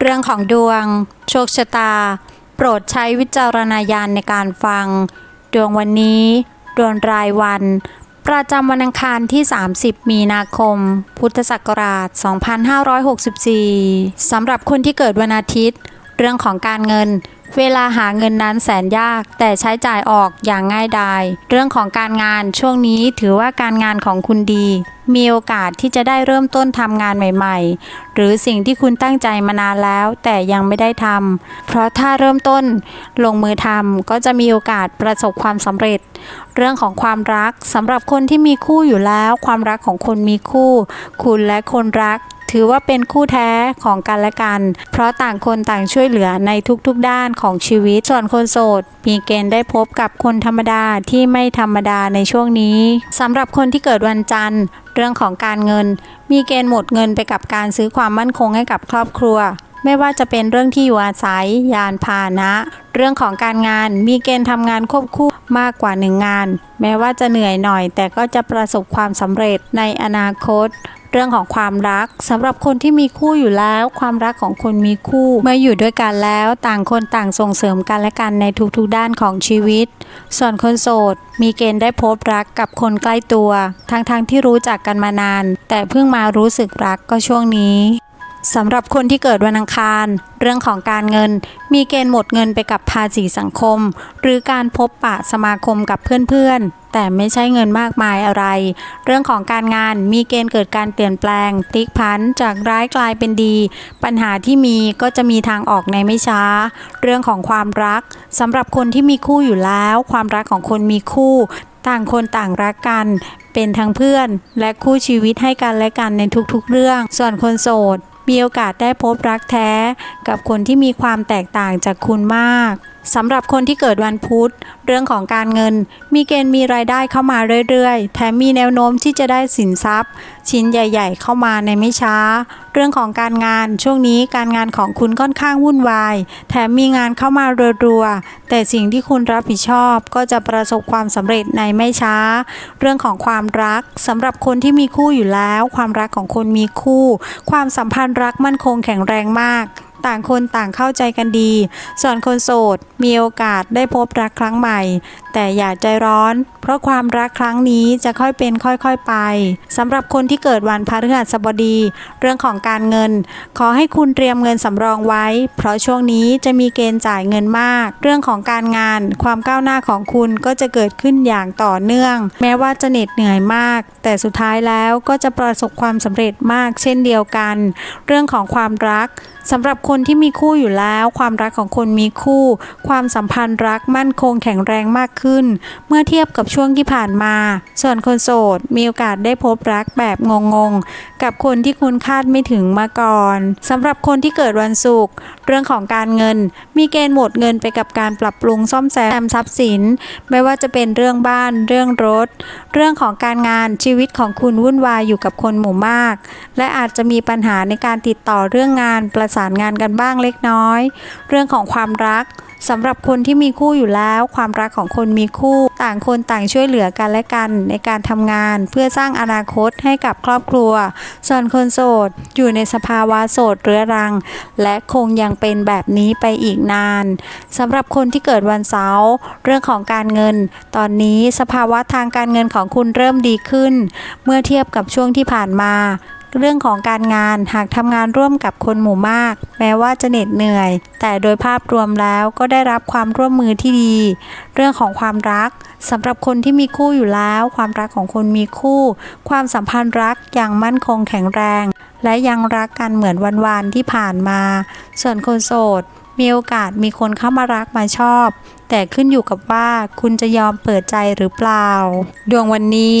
เรื่องของดวง โชคชะตา โปรดใช้วิจารณญาณในการฟัง ดวงวันนี้ ดวงรายวัน ประจำวันอังคารที่ 30 มีนาคม พุทธศักราช 2564 สำหรับคนที่เกิดวันอาทิตย์ เรื่องของการเงิน เวลาหาเงินนั้นแสนยาก แต่ใช้จ่ายออกอย่างง่ายดาย เรื่องของการงานช่วงนี้ถือว่าการงานของคุณดี มีโอกาสที่จะได้เริ่มต้นทำงานใหม่ ๆ หรือสิ่งที่คุณตั้งใจมานานแล้ว แต่ยังไม่ได้ทำเพราะถ้าเริ่มต้นลงมือทำก็จะมีโอกาสประสบความสำเร็จ เรื่องของความรักสำหรับคนที่มีคู่อยู่แล้ว ความรักของคนมีคู่ คุณและคนรัก ถือว่าเป็นคู่แท้ของกันและกัน เพราะต่างคนต่างช่วยเหลือในทุกๆด้านของชีวิต ส่วนคนโสด มีเกณฑ์ได้พบกับคนธรรมดาที่ไม่ธรรมดาในช่วงนี้สำหรับคนที่เกิดวันจันทร์ เรื่องของการเงิน มีเกณฑ์หมดเงินไปกับการซื้อความมั่นคงให้กับครอบครัวไม่ว่าจะเป็นเรื่องที่อยู่อาศัย ยานพาหนะ เรื่องของการงานมีเกณฑ์ทำงานควบคู่มากกว่าหนึ่งงาน แม้ว่าจะเหนื่อยหน่อย แต่ก็จะประสบความสำเร็จในอนาคต เรื่องของความรักสำหรับคนที่มีคู่อยู่แล้ว ความรักของคนมีคู่เมื่ออยู่ด้วยกันแล้วต่างคนต่างส่งเสริมกันและกันในทุกๆด้านของชีวิต ส่วนคนโสดมีเกณฑ์ได้พบรักกับคนใกล้ตัว ทั้งๆทที่รู้จักกันมานาน แต่เพิ่งมารู้สึกรักก็ช่วงนี้ สำหรับคนที่เกิดวันอังคาร เรื่องของการเงิน มีเกณฑ์หมดเงินไปกับภาษีสังคม หรือการพบปะสมาคมกับเพื่อนๆ แต่ไม่ใช่เงินมากมายอะไร เรื่องของการงานมีเกณฑ์เกิดการเปลี่ยนแปลงพลิกผันจากร้ายกลายเป็นดี ปัญหาที่มีก็จะมีทางออกในไม่ช้า เรื่องของความรักสำหรับคนที่มีคู่อยู่แล้ว ความรักของคนมีคู่ ต่างคนต่างรักกันเป็นทั้งเพื่อน และคู่ชีวิตให้กันและกันในทุกๆ เรื่อง ส่วนคนโสด มีโอกาสได้พบรักแท้กับคนที่มีความแตกต่างจากคุณมากสำหรับคนที่เกิดวันพุธ เรื่องของการเงิน มีเกณฑ์มีรายได้เข้ามาเรื่อยๆ แถมมีแนวโน้มที่จะได้สินทรัพย์ ชิ้นใหญ่ ๆ เข้ามาในไม่ช้า เรื่องของการงานช่วงนี้การงานของคุณค่อนข้างวุ่นวาย แถมมีงานเข้ามารัวๆแต่สิ่งที่คุณรับผิดชอบก็จะประสบความสำเร็จในไม่ช้า เรื่องของความรักสำหรับคนที่มีคู่อยู่แล้ว ความรักของคนมีคู่ ความสัมพันธ์รักมั่นคงแข็งแรงมาก ต่างคนต่างเข้าใจกันดี ส่วนคนโสดมีโอกาสได้พบรักครั้งใหม่ แต่อย่าใจร้อน เพราะความรักครั้งนี้จะค่อยเป็นค่อยๆไปสำหรับคนที่เกิดวันพฤหัสบดี เรื่องของการเงิน ขอให้คุณเตรียมเงินสำรองไว้ เพราะช่วงนี้จะมีเกณฑ์จ่ายเงินมาก เรื่องของการงาน ความก้าวหน้าของคุณก็จะเกิดขึ้นอย่างต่อเนื่อง แม้ว่าจะเหน็ดเหนื่อยมาก แต่สุดท้ายแล้วก็จะประสบความสำเร็จมาก เช่นเดียวกัน เรื่องของความรัก สำหรับคนที่มีคู่อยู่แล้ว ความรักของคนมีคู่ ความสัมพันธ์รักมั่นคงแข็งแรงมากขึ้น เมื่อเทียบกับช่วงที่ผ่านมา ส่วนคนโสดมีโอกาสได้พบรักแบบงงๆ กับคนที่คุณคาดไม่ถึงมาก่อนสำหรับคนที่เกิดวันศุกร์เรื่องของการเงิน มีเกณฑ์หมดเงินไปกับการปรับปรุงซ่อมแซมทรัพย์สิน ไม่ว่าจะเป็นเรื่องบ้าน เรื่องรถ เรื่องของการงานชีวิตของคุณวุ่นวายอยู่กับคนหมู่มาก และอาจจะมีปัญหาในการติดต่อเรื่องงานประสานงานกันบ้างเล็กน้อย เรื่องของความรักสำหรับคนที่มีคู่อยู่แล้ว ความรักของคนมีคู่ ต่างคนต่างช่วยเหลือกันและกัน ในการทำงานเพื่อสร้างอนาคตให้กับครอบครัว ส่วนคนโสด อยู่ในสภาวะโสดเรื้อรัง และคงยังเป็นแบบนี้ไปอีกนานสำหรับคนที่เกิดวันเสาร์เรื่องของการเงิน ตอนนี้สภาวะทางการเงินของคุณเริ่มดีขึ้น เมื่อเทียบกับช่วงที่ผ่านมา เรื่องของการงานหากทำงานร่วมกับคนหมู่มาก แม้ว่าจะเหน็ดเหนื่อย แต่โดยภาพรวมแล้วก็ได้รับความร่วมมือที่ดี เรื่องของความรักสำหรับคนที่มีคู่อยู่แล้ว ความรักของคนมีคู่ ความสัมพันธ์รักอย่างมั่นคงแข็งแรง และยังรักกันเหมือนวันๆที่ผ่านมา ส่วนคนโสดมีโอกาสมีคนเข้ามารักมาชอบ แต่ขึ้นอยู่กับว่าคุณจะยอมเปิดใจหรือเปล่า ดวงวันนี้